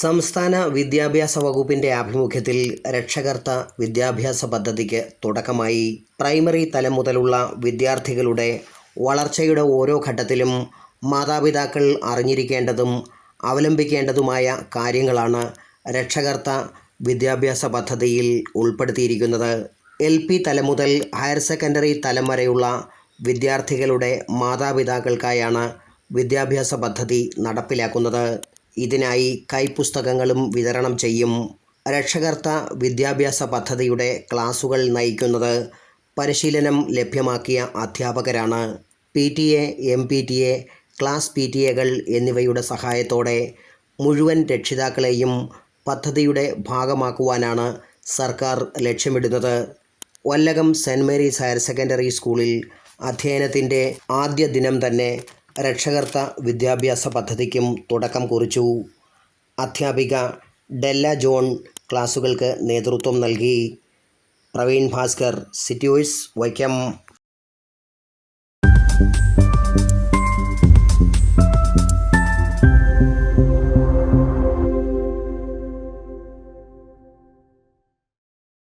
സംസ്ഥാന വിദ്യാഭ്യാസ വകുപ്പിന്റെ ആഭിമുഖ്യത്തിൽ രക്ഷകർത്ത വിദ്യാഭ്യാസ പദ്ധതിക്ക് തുടക്കമായി. പ്രൈമറി തലം മുതലുള്ള വിദ്യാർത്ഥികളുടെ വളർച്ചയുടെ ഓരോ ഘട്ടത്തിലും മാതാപിതാക്കൾ അറിഞ്ഞിരിക്കേണ്ടതും അവലംബിക്കേണ്ടതുമായ കാര്യങ്ങളാണ് രക്ഷകർത്ത വിദ്യാഭ്യാസ പദ്ധതിയിൽ ഉൾപ്പെടുത്തിയിരിക്കുന്നത്. എൽ പി തലം മുതൽ ഹയർ സെക്കൻഡറി തലം വരെയുള്ള വിദ്യാർത്ഥികളുടെ മാതാപിതാക്കൾക്കായാണ് വിദ്യാഭ്യാസ പദ്ധതി നടപ്പിലാക്കുന്നത്. ഇതിനായി കൈപ്പുസ്തകങ്ങളും വിതരണം ചെയ്യും രക്ഷകർത്ത വിദ്യാഭ്യാസ പദ്ധതിയുടെ ക്ലാസുകൾ നയിക്കുന്നത് പരിശീലനം ലഭ്യമാക്കിയ അധ്യാപകരാണ്. P T A M P T A class P T എകൾ എന്നിവയുടെ സഹായത്തോടെ മുഴുവൻ രക്ഷിതാക്കളെയും പദ്ധതിയുടെ ഭാഗമാക്കുവാനാണ് സർക്കാർ ലക്ഷ്യമിടുന്നത്. Vallakam saint Mary's higher secondary സ്കൂളിൽ അധ്യയനത്തിന്റെ ആദ്യ ദിനം തന്നെ രക്ഷകർത്ത വിദ്യാഭ്യാസ പദ്ധതിക്കും തുടക്കം കുറിച്ചു. അധ്യാപിക ഡെല്ല ജോൺ ക്ലാസുകൾക്ക് നേതൃത്വം നൽകി. പ്രവീൺ ഭാസ്കർ സിറ്റ്യൂഴ്സ് വൈക്കം.